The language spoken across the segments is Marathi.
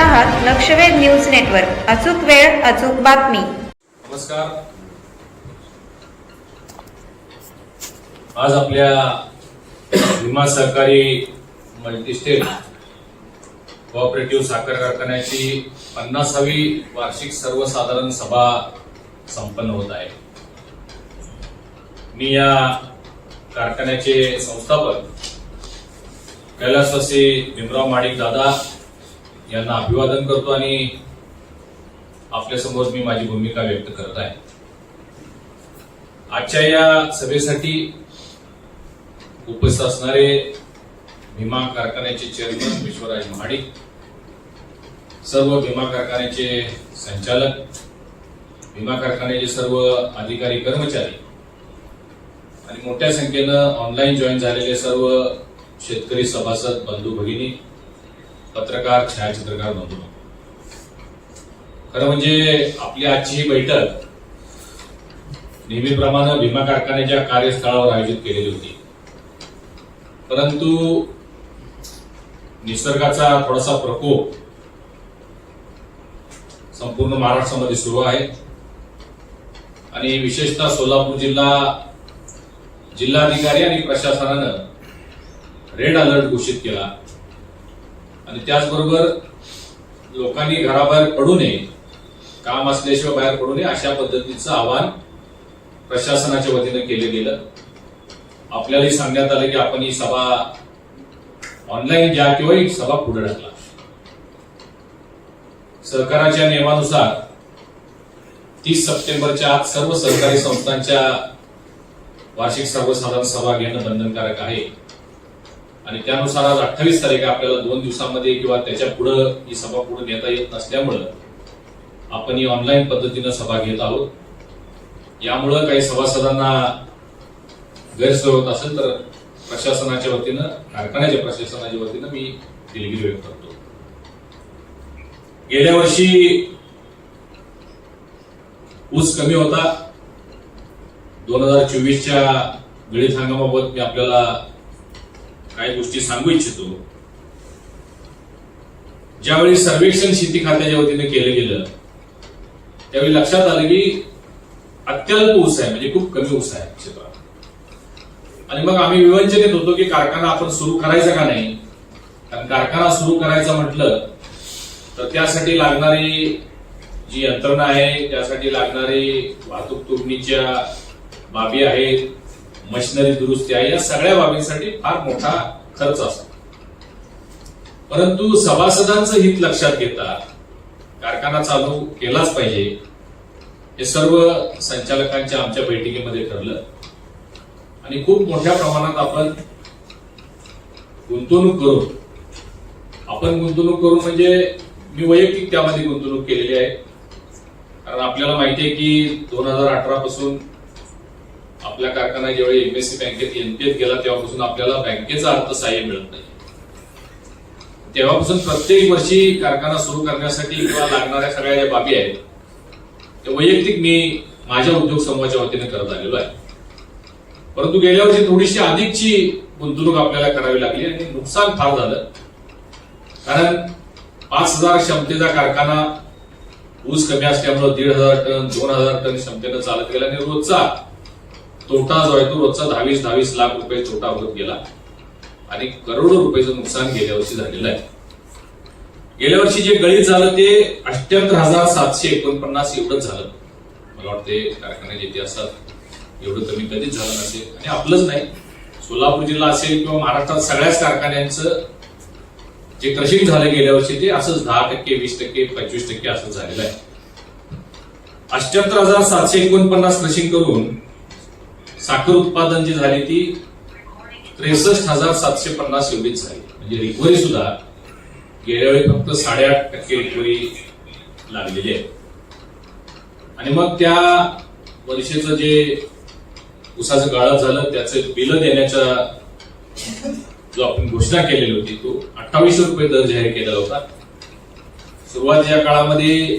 आहात लक्षवेध न्यूज नेटवर्क. अचूक वेळ अचूक बातमी. नमस्कार. आज आपल्या विमा सहकारी मल्टीस्टेट कोऑपरेटिव्ह साखर कारखान्याची पन्नासावी वार्षिक सर्वसाधारण सभा संपन्न होत आहे. मी या कारखान्याचे संस्थापक कैलासवासी भीमराव माडिक दादा यांना अभिवादन करतो आणि आपल्यासमोर मी माझी भूमिका व्यक्त करत आहे. आजच्या या सभेसाठी उपस्थित असणारे भीमा कारखान्याचे चेअरमन विश्वराज महाडिक सर्व भीमा कारखान्याचे संचालक भीमा कारखान्याचे सर्व अधिकारी कर्मचारी आणि मोठ्या संख्येनं ऑनलाईन जॉईन झालेले सर्व शेतकरी सभासद बंधू भगिनी पत्रकार छायाचित्रकार नव्हतो खरं म्हणजे आपली आजची ही बैठक नेहमीप्रमाणे भीमा कारखान्याच्या कार्यस्थळावर आयोजित केलेली होती. परंतु निसर्गाचा थोडासा प्रकोप संपूर्ण महाराष्ट्रामध्ये सुरू आहे. आणि विशेषतः सोलापूर जिल्हा जिल्हाधिकारी आणि प्रशासनानं रेड अलर्ट घोषित केला. आणि त्याचबरोबर लोकांनी घराबाहेर पडू नये काम असल्याशिवाय बाहेर पडू नये अशा पद्धतीचं आवाहन प्रशासनाच्या वतीनं केलं गेलं. आपल्यालाही सांगण्यात आलं की आपण ही सभा ऑनलाईन घ्या किंवा ही सभा पुढे ढकला सरकाराच्या नियमानुसार तीस सप्टेंबरच्या आत सर्व सरकारी संस्थांच्या वार्षिक सर्वसाधारण सभा घेणं बंधनकारक आहे. आणि त्यानुसार आज अठ्ठावीस तारीख आपल्याला दोन दिवसामध्ये किंवा त्याच्या पुढं ही सभा पुढे नेता येत नसल्यामुळं आपण ही ऑनलाईन पद्धतीनं सभा घेत आहोत. यामुळं काही सभासदांना गैरसोय होत असेल तर प्रशासनाच्या वतीनं कारखान्याच्या प्रशासनाच्या वतीनं मी दिलगिरी व्यक्त करतो. गेल्या वर्षी ऊस कमी होता. दोन हजार चोवीसच्या गळीत हंगामाबाबत मी आपल्याला काही गोष्टी सांगू इच्छितो. ज्यावेळी सर्वेक्षण शेती खात्याच्या वतीने केलं गेलं त्यावेळी लक्षात आलं की अत्यल्प ऊस आहे म्हणजे खूप कमी ऊस आहे क्षेत्रात. आणि मग आम्ही विवंचनेत होतो की कारखाना आपण सुरू करायचा का नाही? कारण कारखाना सुरू करायचा म्हटलं तर त्यासाठी लागणारी जी यंत्रणा आहे त्यासाठी लागणारी वाहतूक तुडणीच्या बाबी आहेत मशिनरी दुरुस्ती आहे या सगळ्या बाबींसाठी फार मोठा खर्च असतो. परंतु सभासदांचं हित लक्षात घेता कारखाना चालू केलाच पाहिजे हे सर्व संचालकांच्या आमच्या बैठकीमध्ये ठरलं. आणि खूप मोठ्या प्रमाणात आपण गुंतवणूक करून आपण गुंतवणूक करून म्हणजे मी वैयक्तिक त्यामध्ये गुंतवणूक केलेली आहे. कारण आपल्याला माहिती आहे की दोन हजार अठरा पासून आपल्या कारखाना ज्यावेळी एमएससी बँकेत एनपीएफ गेला तेव्हापासून आपल्याला बँकेचं अर्थसहाय्य मिळत नाही. तेव्हापासून प्रत्येक वर्षी कारखाना सुरू करण्यासाठी किंवा लागणाऱ्या सगळ्या ज्या बाबी आहेत त्या वैयक्तिक मी माझ्या उद्योग समूहाच्या वतीने करत आलेलो आहे. परंतु गेल्या वर्षी थोडीशी अधिकची गुंतवणूक आपल्याला करावी लागली आणि नुकसान फार झालं. कारण पाच हजार क्षमतेचा कारखाना ऊस कमी असल्यामुळे दीड हजार टन दोन हजार टन क्षमतेनं चालत गेला आणि रोजचा तोटा जो आहे तो रोजचा दहावीस दहावीस लाख रुपये तोटा होत गेला. आणि करोडो रुपयाचं नुकसान गेल्या वर्षी झालेलं आहे. गेल्या वर्षी जे गळीत झालं ते अठ्याहत्तर हजार सातशे एकोणपन्नास एवढंच झालं. मला वाटते कारखान्याच्या इतिहासात एवढं कमी कधीच झालं नसेल. आणि आपलंच नाही. सोलापूर जिल्हा असेल किंवा महाराष्ट्रात सगळ्याच कारखान्यांचं जे क्रशिंग झालं गेल्या वर्षी ते असंच दहा टक्के वीस टक्के पंचवीस टक्के असं झालेलं आहे. अठ्याहत्तर हजार सातशे एकोणपन्नास क्रशिंग करून साखर उत्पादन जी झाली ती त्रेसष्ट हजार सातशे पन्नास एवढीच झाली. म्हणजे रिकव्हरी सुद्धा गेल्या वेळी फक्त साडेआठ टक्के रिकव्हरी लागलेली आहे. आणि मग त्या वर्षीचं जे उसाचं गाळप झालं त्याचं बिल देण्याचा जो आपण घोषणा केलेली होती तो अठ्ठावीसशे रुपये दर जाहीर केला होता. सुरुवातीच्या काळामध्ये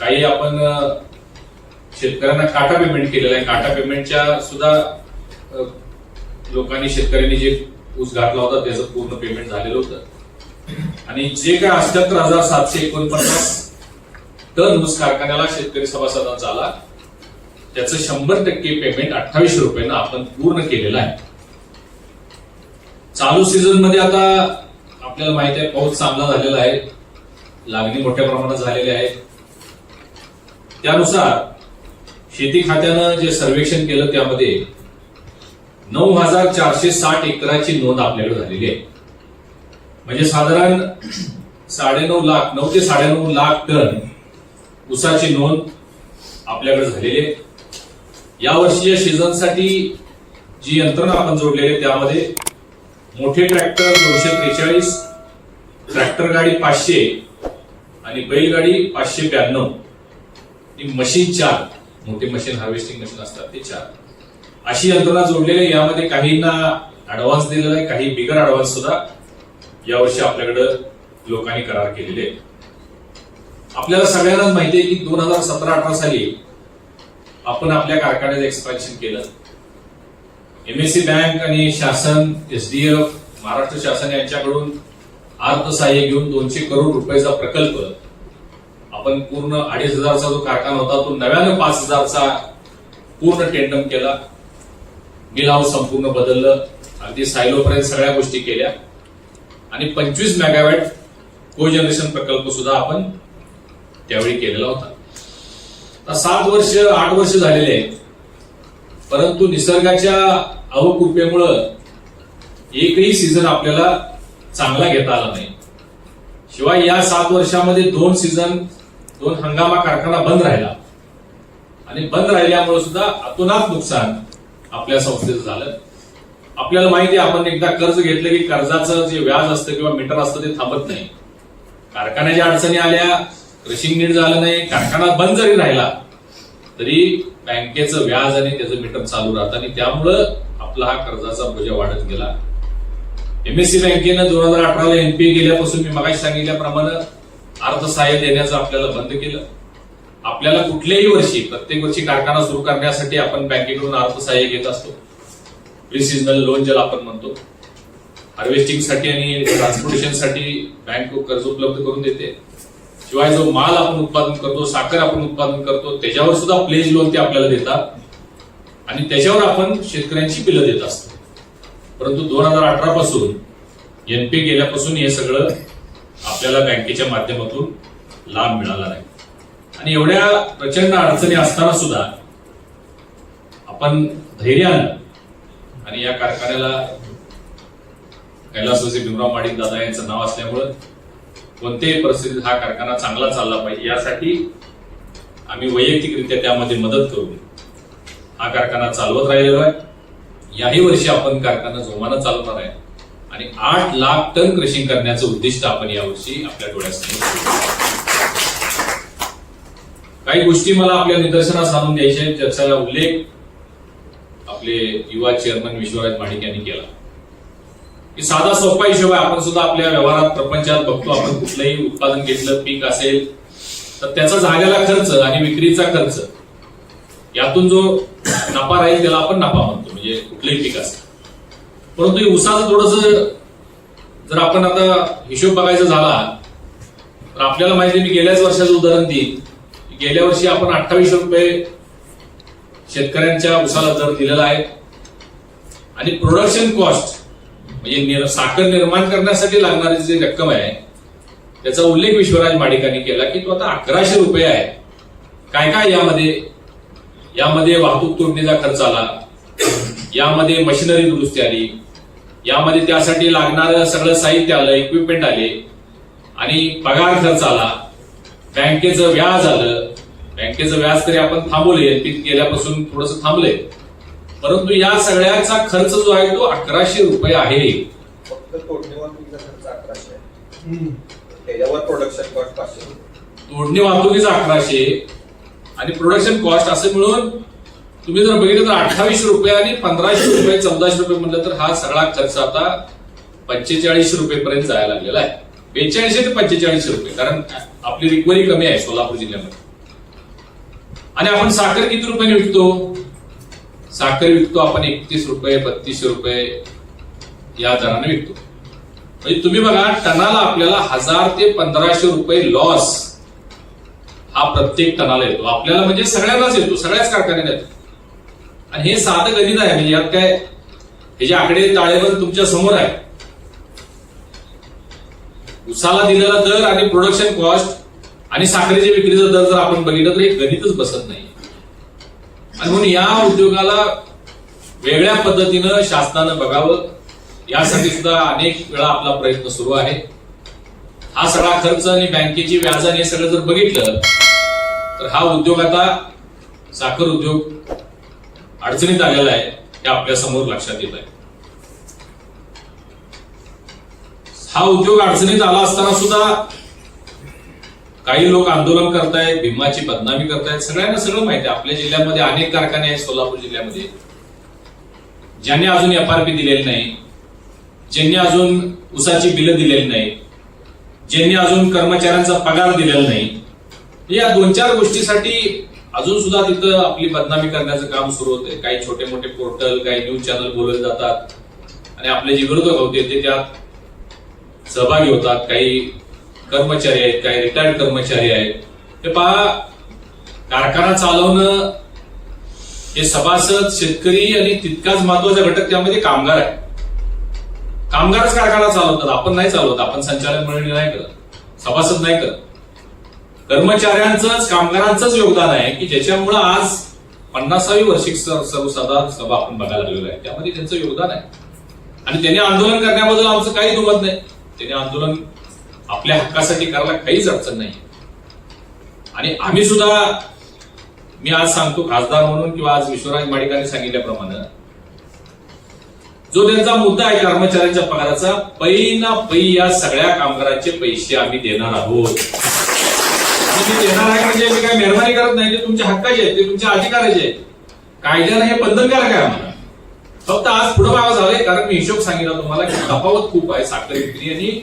काही आपण शेतकऱ्यांना काटा पेमेंट केलेला आहे. काटा पेमेंटच्या सुद्धा लोकांनी शेतकऱ्यांनी जे ऊस घातला होता त्याचं पूर्ण पेमेंट झालेलं होतं. आणि जे काय अठ्याहत्तर हजार सातशे एकोणपन्नास टन ऊस कारखान्याला शेतकरी सभासदांचा आला त्याचं शंभर टक्के पेमेंट अठ्ठावीसशे रुपयानं आपण पूर्ण केलेलं आहे. चालू सीझनमध्ये आता आपल्याला माहिती आहे पाऊस चांगला झालेला आहे. लागणी मोठ्या प्रमाणात झालेली आहे. त्यानुसार शेती खात्यानं जे सर्वेक्षण केलं त्यामध्ये नऊ हजार चारशे साठ एकराची नोंद आपल्याकडे झालेली आहे. म्हणजे साधारण साडेनऊ लाख नऊ ते साडेनऊ लाख टन ऊसाची नोंद आपल्याकडे झालेली आहे. या वर्षीच्या सीझनसाठी जी यंत्रणा आपण जोडलेली आहे त्यामध्ये मोठे ट्रॅक्टर दोनशे त्रेचाळीस ट्रॅक्टर गाडी पाचशे आणि बैलगाडी पाचशे ब्याण्णव ही मशीन चार मोठे मशीन हार्वेस्टिंग मशीन असतात ते चार. अशी यंत्रणा जोडलेली यामध्ये काहींना ऍडव्हान्स दिलेला आहे काही बिगर ऍडव्हान्स सुद्धा यावर्षी आपल्याकडे लोकांनी करार केलेले आपल्याला सगळ्यांनाच माहिती आहे की दोन हजार सतरा अठरा साली आपण आपल्या कारखान्याचं एक्सपान्शन केलं. एमएससी बँक आणि शासन एसडीएफ महाराष्ट्र शासन यांच्याकडून अर्थसहाय्य घेऊन दोनशे करोड रुपयाचा प्रकल्प आपण पूर्ण अडीच हजारचा जो कारखाना होता तो नव्यानं पाच हजारचा पूर्ण टेंडम केला. मिल हाऊस संपूर्ण बदललं. अगदी सायलोपर्यंत सगळ्या गोष्टी केल्या. आणि पंचवीस मेगावॅट को जनरेशन प्रकल्प सुद्धा आपण त्यावेळी केलेला होता. सात वर्ष आठ वर्ष झालेले आहेत. परंतु निसर्गाच्या अवकृपेमुळं एकही सीझन आपल्याला चांगला घेता आला नाही. शिवाय या सात वर्षामध्ये दोन सीझन दोन हंगामा कारखाना बंद राहिला. आणि बंद राहिल्यामुळे सुद्धा अतोनात नुकसान आपल्या संस्थेचं झालं. आपल्याला माहिती आहे आपण एकदा कर्ज घेतलं की कर्जाचं जे व्याज असतं किंवा मीटर असतं ते थांबत नाही. कारखान्याच्या अडचणी आल्या क्रशिंग नीट झालं नाही कारखाना बंद जरी राहिला तरी बँकेचं व्याज आणि त्याचं मीटर चालू राहतं आणि त्यामुळं आपला हा कर्जाचा बोजा वाढत गेला. एमएससी बँकेनं दोन हजार अठराला एनपीए गेल्यापासून मी मगाशी सांगितल्याप्रमाणे अर्थसहाय्य देण्याचं आपल्याला बंद केलं. आपल्याला कुठल्याही वर्षी प्रत्येक वर्षी कारखाना सुरू करण्यासाठी आपण बँकेकडून अर्थसहाय्य घेत असतो. प्रिसिजनल लोन ज्याला आपण म्हणतो. हार्वेस्टिंगसाठी आणि ट्रान्सपोर्टेशनसाठी बँक कर्ज उपलब्ध करून देते. शिवाय जो माल आपण उत्पादन करतो साखर आपण उत्पादन करतो त्याच्यावर सुद्धा प्लेज लोन ते आपल्याला देतात. आणि त्याच्यावर आपण शेतकऱ्यांची बिलं देत असतो. परंतु दोन हजार अठरा पासून एनपी गेल्यापासून हे सगळं आपल्याला बँकेच्या माध्यमातून लाभ मिळाला नाही. आणि एवढ्या प्रचंड अडचणी असताना सुद्धा आपण धैर्यानं आणि या कारखान्याला कैलासवासी भीमराव माडिक दादा यांचं नाव असल्यामुळं कोणत्याही परिस्थितीत हा कारखाना चांगला चालला पाहिजे. यासाठी आम्ही वैयक्तिकरित्या त्यामध्ये मदत करून हा कारखाना चालवत राहिलेला आहे. याही वर्षी आपण कारखाना जोमानं चालवणार आहे. आणि आठ लाख टन क्रशिंग करण्याचं उद्दिष्ट आपण यावर्षी आपल्या डोळ्यासमोर काही गोष्टी मला आपल्या निदर्शनास आणून द्यायच्या आहेत, ज्याचा उल्लेख आपले युवा चेअरमन विश्वराज माणिक यांनी केला. की साधा सोपा हिशोब आहे आपण सुद्धा आपल्या व्यवहारात प्रपंचात बघतो आपण कुठलंही उत्पादन घेतलं पीक असेल तर त्याचा जागेला खर्च आणि विक्रीचा खर्च यातून जो नफा राहील त्याला आपण नफा म्हणतो म्हणजे कुठलंही पीक असेल. परंतु उसाचं थोडस जर आपण आता हिशोब बघायचा झाला तर आपल्याला माहिती मी गेल्याच वर्षाचं उदाहरण देईन. गेल्या वर्षी आपण अठ्ठावीस रुपये शेतकऱ्यांच्या उसाला दर दिलेला आहे. आणि प्रोडक्शन कॉस्ट म्हणजे निर- साखर निर्माण करण्यासाठी लागणारी जी रक्कम आहे त्याचा उल्लेख विश्वराज माडिकांनी केला की तो आता अकराशे रुपये आहे. काय काय यामध्ये यामध्ये वाहतूक तोडणीचा खर्च आला. यामध्ये मशिनरी दुरुस्ती आली. यामध्ये त्यासाठी लागणारं सगळं साहित्य आलं इक्विपमेंट आले. आणि पगार खर्च आला. बँकेचं व्याज आलं. बँकेचं व्याज तरी आपण थांबवले पीक गेल्यापासून थोडस थांबलंय. परंतु या सगळ्याचा खर्च जो आहे तो अकराशे रुपये आहे. फक्त तोडणी वाहतुकीचा खर्च अकराशे. आहे त्याच्यावर प्रोडक्शन कॉस्ट पाचशे. रुपये तोडणी वाहतुकीचा अकराशे. आणि प्रोडक्शन कॉस्ट असं मिळून तुम्ही जर बघितलं तर अठ्ठावीस रुपये आणि पंधराशे रुपये चौदाशे रुपये म्हणलं तर हा सगळा खर्च आता पंचेचाळीस रुपये पर्यंत जायला लागलेला आहे. बेचाळीसशे ते पंचेचाळीस रुपये कारण आपली रिकव्हरी कमी आहे सोलापूर जिल्ह्यामध्ये. आणि आपण साखर किती रुपयाने विकतो? साखर विकतो आपण एकतीस रुपये बत्तीसशे रुपये या दराने विकतो. म्हणजे तुम्ही बघा टनाला आपल्याला हजार ते पंधराशे रुपये लॉस हा प्रत्येक टनाला येतो. आपल्याला म्हणजे सगळ्यांनाच येतो सगळ्याच कारखान्याला येतो. आणि हे साधं गणित आहे म्हणजे यात काय हे जे आकडे ताळेबंद तुमच्यासमोर आहे. उसाला दिलेला दर आणि प्रोडक्शन कॉस्ट आणि साखरेच्या विक्रीचा दर जर आपण बघितलं तर हे गणितच बसत नाही. आणि म्हणून या उद्योगाला वेगळ्या पद्धतीनं शासनानं बघावं. यासाठी सुद्धा अनेक वेळा आपला प्रयत्न सुरू आहे. हा सगळा खर्च आणि बँकेची व्याज आणि हे सगळं जर बघितलं तर हा उद्योग आता साखर उद्योग अडचणीत आलेला आहे हे आपल्यासमोर लक्षात येत आहे. हा उद्योग अडचणीत आला असताना सुद्धा काही लोक आंदोलन करतायत भीमाची बदनामी करतायत. सगळ्यांना सगळं माहिती आहे. आपल्या जिल्ह्यामध्ये अनेक कारखाने आहेत सोलापूर जिल्ह्यामध्ये. ज्यांनी अजून एफआरपी दिलेली नाही ज्यांनी अजून उसाची बिलं दिलेली नाही ज्यांनी अजून कर्मचाऱ्यांचा पगार दिलेला नाही. या दोन चार गोष्टीसाठी अजून सुद्धा तिथं आपली बदनामी करण्याचं काम सुरू होते काही छोटे मोठे पोर्टल काही न्यूज चॅनल बोलत जातात. आणि आपले जे विरोधक होते ते त्यात सहभागी होतात. काही कर्मचारी आहेत काही रिटायर्ड कर्मचारी आहेत. ते पहा कारखाना चालवणं हे सभासद शेतकरी आणि तितकाच महत्त्वाचा घटक त्यामध्ये कामगार आहे. कामगारच कारखाना चालवतात. आपण नाही चालवत. आपण संचालक मंडळी नाही करत. सभासद नाही करत. कर्मचाऱ्यांचंच कामगारांचंच योगदान आहे की ज्याच्यामुळं आज पन्नासावी वर्षिक सर्वसाधारण सभा आपण बघायला लागलेलो आहे. त्यामध्ये त्यांचं योगदान आहे. आणि त्यांनी आंदोलन करण्याबद्दल आमचं काही दुमत नाही. त्यांनी आंदोलन आपल्या हक्कासाठी करायला काहीच अडचण नाही. आणि आम्ही सुद्धा मी आज सांगतो खासदार म्हणून किंवा आज विश्वराज माडिकांनी सांगितल्याप्रमाणे जो त्यांचा मुद्दा आहे कर्मचाऱ्यांच्या पगाराचा पै ना पै या सगळ्या कामगारांचे पैसे आम्ही देणार आहोत. ते देणार आहे म्हणजे मी काय मेहरबानी करत नाही? ते तुमच्या हक्काचे आहेत ते तुमच्या अधिकाराचे आहेत. कायद्यानं हे बंधनकारक आहे आम्हाला? फक्त आज पुढे बाबा झालंय कारण मी हिशोब सांगितला तुम्हाला की तफावत खूप आहे साखर विक्री आणि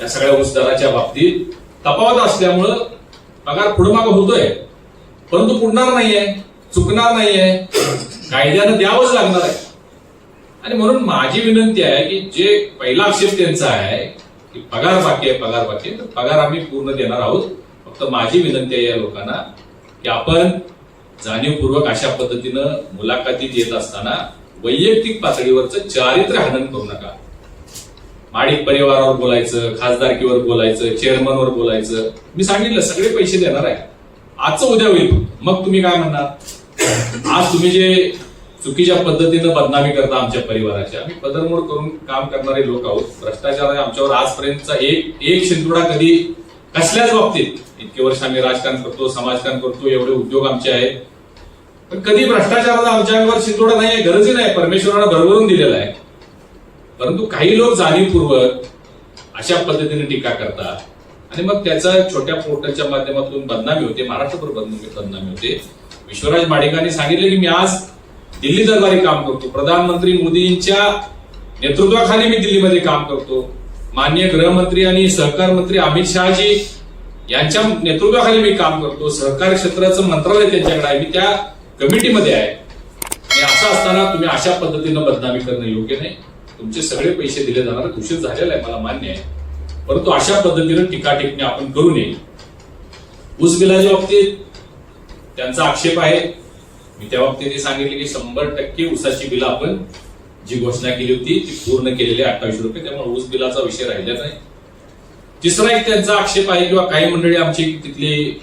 या सगळ्या ऊसदराच्या बाबतीत तफावत असल्यामुळं पगार पुढे मागं होतोय. परंतु पुढणार नाहीये चुकणार नाहीये. कायद्यानं द्यावंच लागणार आहे. आणि म्हणून माझी विनंती आहे की जे पहिला आक्षेप त्यांचा आहे की पगार बाकी आहे पगार बाकी आहे. तर पगार आम्ही पूर्ण देणार आहोत. फक्त माझी विनंती आहे या लोकांना की आपण जाणीवपूर्वक अशा पद्धतीनं मुलाखतीत येत असताना वैयक्तिक पातळीवरचं चारित्र्य हनन करू नका. माडिक परिवारावर बोलायचं खासदारकीवर बोलायचं चेअरमनवर बोलायचं. मी सांगितलं सगळे पैसे देणार आहे. आजचं उद्या होईल. मग तुम्ही काय म्हणणार? आज तुम्ही जे चुकीच्या पद्धतीनं बदनामी करता आमच्या परिवाराची. आम्ही पदरमोड करून काम करणारे लोक आहोत. भ्रष्टाचार आमच्यावर आजपर्यंतचा एक एक शिंतुडा कधी कसल्याच बाबतीत. इतके वर्ष आम्ही राजकारण करतो समाजकारण करतो एवढे उद्योग आमचे आहेत. पण कधी भ्रष्टाचाराचा आमच्यावर शिंतोडा नाही गरजही नाही परमेश्वरानं भरभरून दिलेला आहे. परंतु काही लोक जाणीवपूर्वक अशा पद्धतीने टीका करतात. आणि मग त्याचा छोट्या पोर्टलच्या माध्यमातून बदनामी होते महाराष्ट्रभर बदनामी बदनामी होते. विश्वराज माडिकांनी सांगितले की मी आज दिल्ली दरबारी काम करतो. प्रधानमंत्री मोदींच्या नेतृत्वाखाली मी दिल्लीमध्ये काम करतो. मान्य गृहमंत्री आणि सहकार मंत्री अमित शहाजी यांच्या नेतृत्वाखाली मी काम करतो. सहकार क्षेत्राचं मंत्रालय त्यांच्याकडे आहे. मी त्या कमिटीमध्ये आहे. आणि असं असताना तुम्ही अशा पद्धतीनं बदनामी करणं योग्य नाही. तुमचे सगळे पैसे दिले जाणार उशीर झालेला आहे मला मान्य आहे. परंतु अशा पद्धतीनं टीका आपण करू नये. ऊस बिलाच्या बाबतीत त्यांचा आक्षेप आहे. मी त्या बाबतीने सांगितले की शंभर टक्के ऊसाची बिलं आपण जी घोषणा केली होती ती पूर्ण केलेली अठ्ठावीस रुपये. त्यामुळे ऊस बिलाचा विषय राहिला नाही. तिसरा एक त्यांचा आक्षेप आहे किंवा काही मंडळी आमची तिथली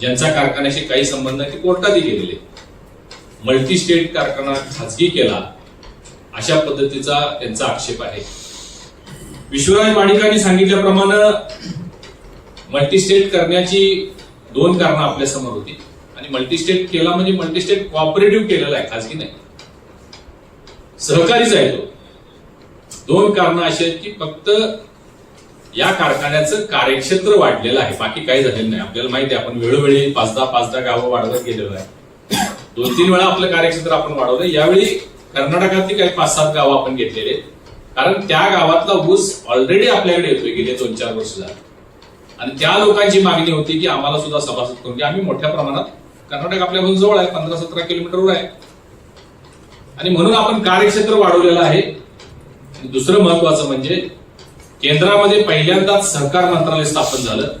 ज्यांचा कारखान्याशी काही संबंध आहे ते कोर्टातही गेलेले. मल्टी स्टेट कारखाना खाजगी केला अशा पद्धतीचा त्यांचा आक्षेप आहे. विश्वराज माडिकांनी सांगितल्याप्रमाणे मल्टीस्टेट करण्याची दोन कारणं आपल्यासमोर होती. आणि मल्टीस्टेट केला म्हणजे मल्टीस्टेट कॉपरेटिव्ह केलेला आहे खाजगी नाही. सहकारीच आहे तो. दोन कारण अशी आहेत की फक्त या कारखान्याचं कार्यक्षेत्र वाढलेलं आहे बाकी काही झालेलं नाही. आपल्याला माहिती आहे आपण वेळोवेळी पाच दहा पाच दहा गावं वाढवत गेलेलो आहे. दोन तीन वेळा आपलं कार्यक्षेत्र आपण वाढवलं यावेळी कर्नाटकातली काही पाच सात गावं आपण घेतलेले कारण त्या गावातला ऊस ऑलरेडी आपल्याकडे येतोय गेले दोन चार वर्ष झाले. आणि त्या लोकांची मागणी होती की आम्हाला सुद्धा सभासद करून की आम्ही मोठ्या प्रमाणात कर्नाटक आपल्यापासून जवळ आहे पंधरा सतरा किलोमीटरवर आहे. आणि म्हणून आपण कार्यक्षेत्र वाढवलेलं आहे. दुसरं महत्वाचं म्हणजे केंद्रामध्ये पहिल्यांदाच सहकार मंत्रालय स्थापन झालं.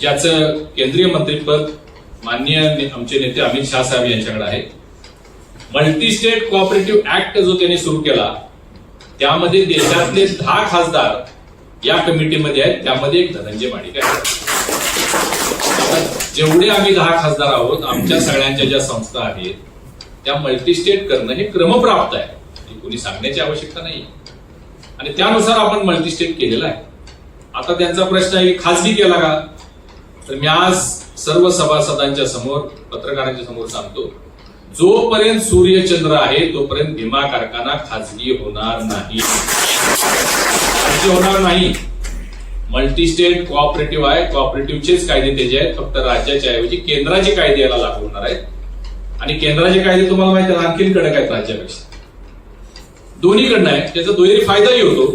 ज्याचं केंद्रीय मंत्रीपद माननीय ने- आमचे नेते अमित शहा साहेब यांच्याकडे आहे. मल्टी स्टेट कोऑपरेटिव्ह ऍक्ट जो त्यांनी सुरू केला त्यामध्ये देशातले दहा खासदार या कमिटीमध्ये आहेत. त्यामध्ये एक धनंजय माडिक आहे जेवढे आम्ही दहा खासदार आहोत आमच्या सगळ्यांच्या ज्या संस्था आहेत त्या मल्टीस्टेट करणं हे क्रमप्राप्त आहे. हे कोणी सांगण्याची आवश्यकता नाही. आणि त्यानुसार आपण मल्टीस्टेट केलेला आहे. आता त्यांचा प्रश्न आहे की खासगी केला का? तर मी आज सर्व सभासदांच्या समोर पत्रकारांच्या समोर सांगतो जोपर्यंत सूर्यचंद्र आहे तोपर्यंत भीमा कारखाना खाजगी होणार नाही. खाजगी होणार नाही. मल्टी स्टेट कोऑपरेटिव्ह आहे कोऑपरेटिव्हचेच कायदे त्याचे आहेत. फक्त राज्याच्या ऐवजी केंद्राचे कायदे याला लागू होणार आहेत. आणि केंद्राचे कायदे तुम्हाला माहिती आहे आणखीन कडक आहेत राज्यापेक्षा? दोन्हीकडनं आहे. त्याचा दुहेरी फायदाही होतो.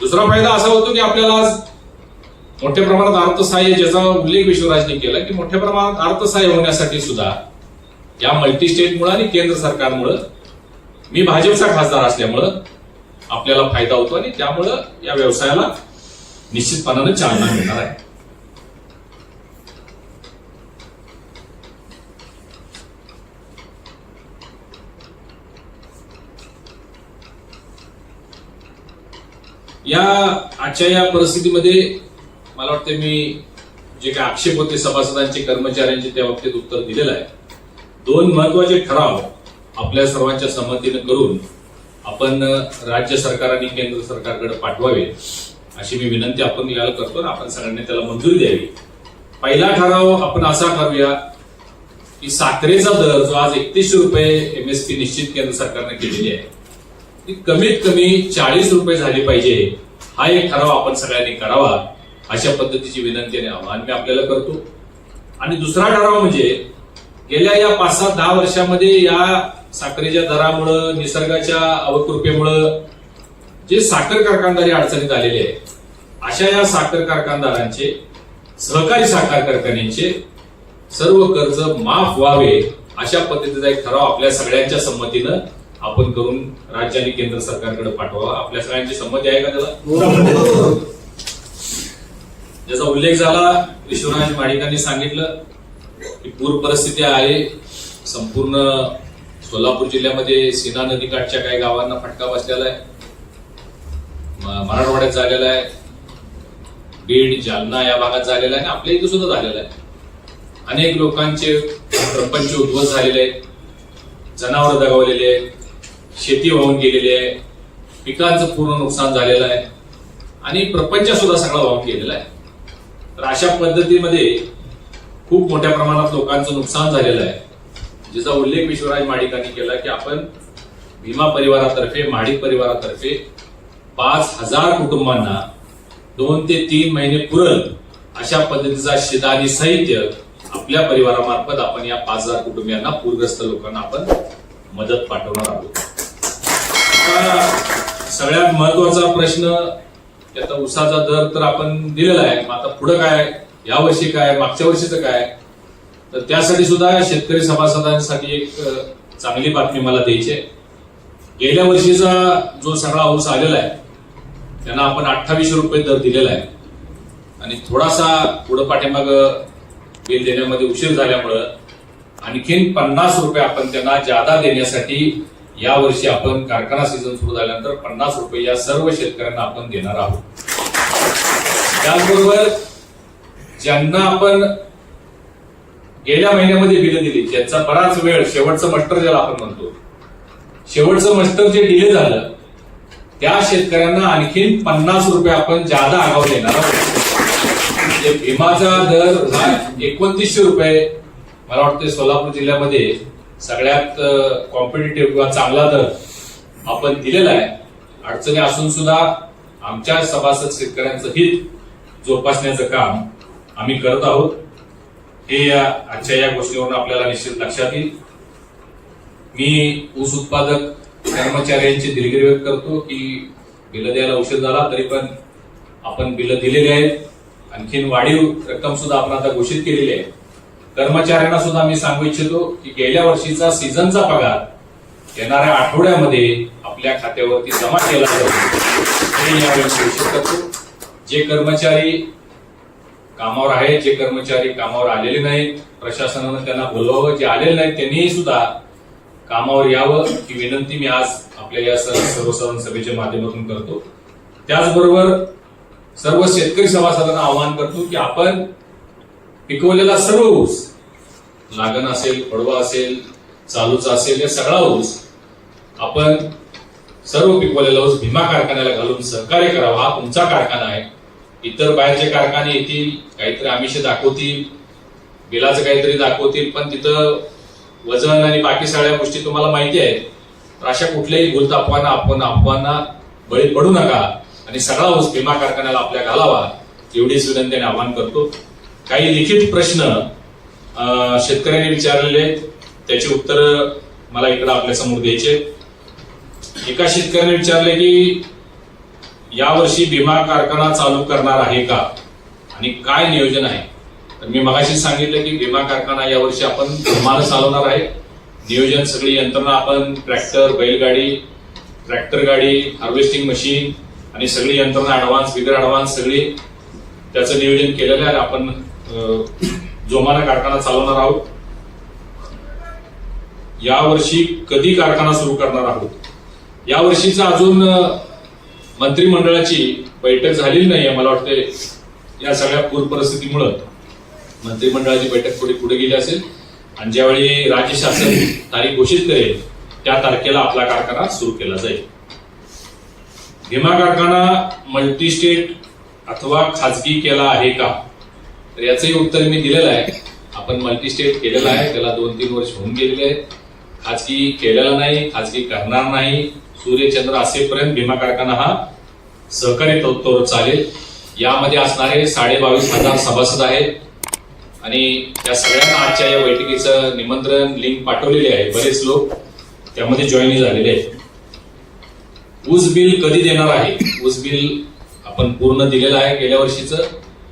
दुसरा फायदा असा होतो की आपल्याला आज मोठ्या प्रमाणात अर्थसहाय्य ज्याचा उल्लेख विश्वराजने केला की मोठ्या प्रमाणात अर्थसहाय्य होण्यासाठी सुद्धा या मल्टीस्टेटमुळे आणि केंद्र सरकारमुळं मी भाजपचा खासदार असल्यामुळं आपल्याला फायदा होतो आणि त्यामुळं या व्यवसायाला निश्चितपणानं चालना मिळणार आहे. या आजच्या या परिस्थितीमध्ये मला वाटतं मी जे काही आक्षेप होते सभासदांचे कर्मचाऱ्यांचे त्या बाबतीत उत्तर दिलेलं आहे. दोन महत्त्वाचे ठराव आपल्या सर्वांच्या संमतीनं करून आपण राज्य सरकार आणि केंद्र सरकारकडे पाठवावे. अशी मी विनंती आपण याला करतो आणि आपण सगळ्यांनी त्याला मंजुरी द्यावी. पहिला ठराव आपण असा करूया की साखरेचा दर जो आज एकतीसशे रुपये एमएसपी निश्चित केंद्र सरकारने केलेली आहे ती कमीत कमी चाळीस रुपये झाली पाहिजे. हा एक ठराव आपण सगळ्यांनी करावा अशा पद्धतीची विनंती आणि आव्हान मी आपल्याला करतो. आणि दुसरा ठराव म्हणजे गेल्या या पाच सात दहा वर्षामध्ये या साखरेच्या दरामुळं निसर्गाच्या अवकृपेमुळं जे साखर कारखानदारी अडचणीत आलेले आहे अशा या साखर कारखानदारांचे सहकारी साखर कारखान्यांचे सर्व कर्ज माफ व्हावे अशा पद्धतीचा एक ठराव आपल्या सगळ्यांच्या संमतीनं आपण करून राज्य आणि केंद्र सरकारकडे पाठवावा. आपल्या सगळ्यांची संमती आहे का त्याला? ज्याचा उल्लेख झाला विश्वनाथ माडिकांनी सांगितलं की पूर परिस्थिती आहे संपूर्ण सोलापूर जिल्ह्यामध्ये सीना नदीकाठच्या काही गावांना फटका बसलेला आहे. मराठवाड्यात झालेला आहे. बीड जालना या भागात झालेला आहे आणि आपल्या इथं सुद्धा झालेला आहे. अनेक लोकांचे प्रपंच उद्ध्वस्त झालेले आहेत. जनावर दगावलेले आहेत. शेती वाहून गेलेली आहे. पिकांचं पूर्ण नुकसान झालेलं आहे. आणि प्रपंच सुद्धा सगळा वाहून गेलेला आहे. तर अशा पद्धतीमध्ये खूप मोठ्या प्रमाणात लोकांचं नुकसान झालेलं आहे. ज्याचा उल्लेख विश्वराज माडिकांनी केला की आपण भीमा परिवारातर्फे माडिक परिवारातर्फे पाच हजार कुटुंबांना दोन ते तीन महिने पुरल अशा पद्धतीचा शिदानी साहित्य आपल्या परिवारामार्फत आपण या पाच हजार कुटुंबियांना पूरग्रस्त लोकांना आपण मदत पाठवणार आहोत. सगळ्यात महत्त्वाचा प्रश्न आता उसाचा दर तर आपण दिलेला आहे मग आता पुढं काय या वर्षी काय मागच्या वर्षीचं काय तर त्यासाठी सुद्धा शेतकरी सभासदांसाठी एक चांगली बातमी मला द्यायची आहे. गेल्या वर्षीचा जो सगळा ऊस आलेला आहे त्यांना आपण अठ्ठावीसशे रुपये दर दिलेला आहे. आणि थोडासा पुढं पाठीमाग बिल देण्यामध्ये उशीर झाल्यामुळं आणखीन पन्नास रुपये आपण त्यांना जादा देण्यासाठी या वर्षी आपण कारखाना सीझन सुरू झाल्यानंतर पन्नास रुपये या सर्व शेतकऱ्यांना आपण देणार आहोत. त्याचबरोबर ज्यांना आपण गेल्या महिन्यामध्ये बिलं दिली ज्यांचा बराच वेळ शेवटचं मस्टर ज्याला आपण म्हणतो शेवटचं मस्टर जे डिले झालं त्या शेतकऱ्यांना आणखीन पन्नास रुपये आपण जादा आगाव देणार आहोत. म्हणजे भीमाचा दर एकोणतीसशे रुपये मला वाटतं सोलापूर जिल्ह्यामध्ये सगळ्यात कॉम्पिटेटिव्ह किंवा चांगला दर आपण दिलेला आहे. अडचणी असून सुद्धा आमच्या सभासद शेतकऱ्यांचं हित जोपासण्याचं काम आम्ही करत आहोत. हे या आजच्या या गोष्टीवरून आपल्याला निश्चित लक्षात येईल. मी ऊस उत्पादक कर्मचाऱ्यांची दिलगिरी व्यक्त करतो की बिलं द्यायला उशीर झाला तरी पण आपण बिलं दिलेली आहेत आणखीन वाढीव रक्कम सुद्धा आपण आता घोषित केलेली आहे. कर्मचाऱ्यांना सुद्धा मी सांगू इच्छितो की गेल्या वर्षीचा सीझनचा पगार येणाऱ्या आठवड्यामध्ये आपल्या खात्यावरती जमा केला जातो. हे यावेळी घोषित करतो. जे कर्मचारी कामावर आहेत जे कर्मचारी कामावर आलेले नाहीत प्रशासनानं त्यांना बोलवावं जे आलेले नाहीत त्यांनीही सुद्धा कामावर यावं ही विनंती मी आज आपल्या या सर्व सर्वसाधारण सभेच्या माध्यमातून करतो. त्याचबरोबर सर्व शेतकरी सभासदांना आवाहन करतो की आपण पिकवलेला सर्व ऊस लागण असेल पडवा असेल चालूचा असेल या सगळा ऊस आपण सर्व पिकवलेला ऊस भीमा कारखान्याला घालून सहकार्य करावा. हा तुमचा कारखाना आहे. इतर बाहेरचे कारखाने येतील काहीतरी आमिष दाखवतील बिलाचं काहीतरी दाखवतील पण तिथं वजन आणि बाकी सगळ्या गोष्टी तुम्हाला माहिती आहेत. तर अशा कुठल्याही भूलत अपमान आपण अफवांना बळी पडू नका. आणि सगळा ऊस विमा कारखान्याला आपल्या घालावा. एवढीच विनंती आणि आवाहन करतो. काही लिखित प्रश्न शेतकऱ्यांनी विचारलेले आहेत. त्याची उत्तर मला इकडे आपल्यासमोर द्यायचे एका शेतकऱ्याने विचारले की यावर्षी विमा कारखाना चालू करणार आहे का? आणि काय नियोजन आहे? तर मी मगाशी सांगितलं की विमा कारखाना यावर्षी आपण धर्मानं चालवणार आहे. नियोजन सगळी यंत्रणा आपण ट्रॅक्टर बैलगाडी ट्रॅक्टर गाडी हार्वेस्टिंग मशीन आणि सगळी यंत्रणा ऍडव्हान्स बिगर ऍडव्हान्स सगळी त्याचं नियोजन केलेलं आहे. आपण अं, जोमानं कारखाना चालवणार आहोत. यावर्षी कधी कारखाना सुरू करणार आहोत? या वर्षीचा अजून मंत्रिमंडळाची बैठक झालेली नाही आहे मला वाटते या सगळ्या पूर परिस्थितीमुळं. मंत्रिमंडळाची बैठक पुढे पुढे गेली असेल. आणि ज्यावेळी राज्य शासन तारीख घोषित करेल त्या तारखेला आपला कारखाना सुरू केला जाईल. भीमा कारखाना मल्टी स्टेट अथवा खाजगी केला आहे का? तर याचंही उत्तर मी दिलेलं आहे. आपण मल्टी स्टेट केलेलं आहे. त्याला दोन तीन वर्ष होऊन गेलेले आहेत. खाजगी केलेला नाही खाजगी करणार नाही. सूर्यचंद्र असेपर्यंत भीमा कारखाना हा सहकारी तत्वावर चालेल. यामध्ये असणारे साडे बावीस हजार सभासद आहेत. आणि त्या सगळ्यांना आजच्या या बैठकीचं निमंत्रण लिंक पाठवलेले आहे. बरेच लोक त्यामध्ये जॉईन झालेले आहेत. ऊस बिल कधी देणार आहे? ऊस बिल आपण पूर्ण दिलेलं आहे गेल्या वर्षीचं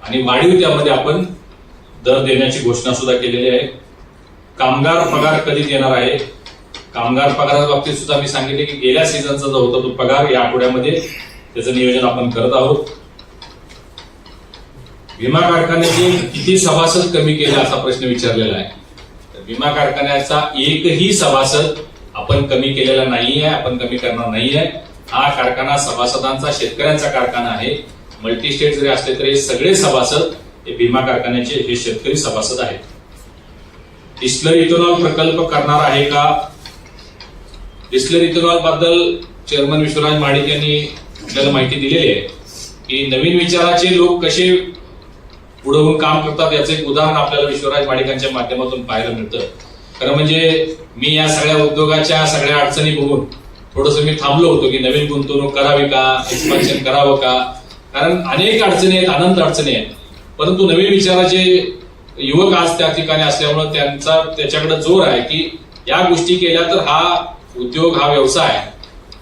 आणि वाढीव त्यामध्ये आपण दर देण्याची घोषणा सुद्धा केलेली आहे. कामगार पगार कधी देणार आहे? कामगार पगाराच्या बाबतीत सुद्धा मी सांगितले की गेल्या सीझनचा जो होता तो पगार या आठवड्यामध्ये त्याचं नियोजन आपण करत आहोत. विमा कारखान्याचे किती सभासद कमी केले असा प्रश्न विचारलेला आहे. तर विमा कारखान्याचा एकही सभासद आपण कमी केलेला नाहीये आपण कमी करणार नाहीये. हा कारखाना सभासदांचा शेतकऱ्यांचा कारखाना आहे. मल्टी स्टेट जरी असले तरी हे सगळे सभासद हे विमा कारखान्याचे हे शेतकरी सभासद आहेत. डिस्लर इथेनॉल प्रकल्प करणार आहे का? डिस्लर इथेनॉलबद्दल चेअरमन विश्वराज महाडिक यांनी आपल्याला माहिती दिलेली आहे की नवीन विचाराचे लोक कसे पुढे होऊन काम करतात याचं एक उदाहरण आपल्याला विश्वराज वाडिकांच्या माध्यमातून पाहायला मिळतं. खरं म्हणजे मी या सगळ्या उद्योगाच्या सगळ्या अडचणी बघून थोडस मी थांबलो होतो की नवीन गुंतवणूक करावी का एक्सपान्शन करावं का? कारण अनेक अडचणी आहेत अनंत अडचणी आहेत. परंतु नवीन विचाराचे युवक आज त्या ठिकाणी असल्यामुळे त्यांचा त्याच्याकडे जोर आहे की या गोष्टी केल्या तर हा उद्योग हा व्यवसाय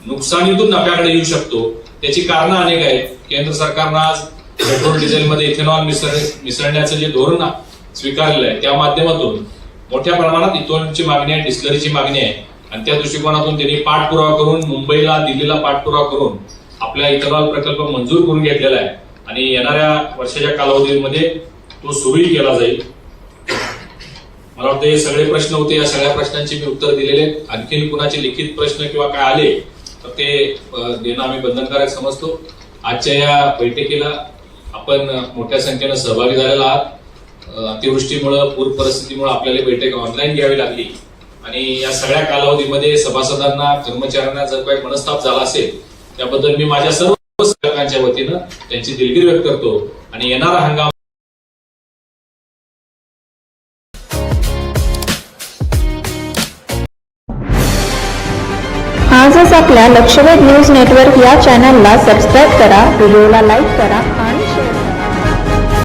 नुकसानीतून नफ्याकडे येऊ शकतो. त्याची कारणं अनेक आहेत. केंद्र सरकारनं आज पेट्रोल डिझेलमध्ये इथेनॉल मिसळ मिसळण्याचं जे धोरण स्वीकारलेलं आहे त्या माध्यमातून मोठ्या प्रमाणात इथेनॉलची मागणी आहे डिस्लरीची मागणी आहे. आणि त्या दृष्टिकोनातून त्यांनी पाठपुरावा करून मुंबईला दिल्लीला पाठपुरावा करून आपला इथेनॉल प्रकल्प मंजूर करून घेतलेला आहे. आणि येणाऱ्या वर्षाच्या कालावधीमध्ये तो सुरूही केला जाईल. मला वाटतं हे सगळे प्रश्न होते. या सगळ्या प्रश्नांची मी उत्तर दिलेले आहेत. आणखीन कुणाचे लिखित प्रश्न किंवा काय आले तर ते देणं आम्ही बंधनकारक समजतो. आजच्या या बैठकीला आपण मोठ्या संख्येनं सहभागी झालेला आहात. अतिवृष्टीमुळं पूर परिस्थितीमुळे आपल्याला बैठक ऑनलाईन घ्यावी लागली. आणि या सगळ्या कालावधीमध्ये सभासदांना कर्मचाऱ्यांना जर काही मनस्ताप झाला असेल त्याबद्दल मी माझ्या सर्व सहकांच्या वतीनं त्यांची दिलगिरी व्यक्त करतो आणि येणारा हंगाम आजच आपल्या लक्षवेध न्यूज नेटवर्क या चॅनलला सबस्क्राईब करा व्हिडिओला लाईक करा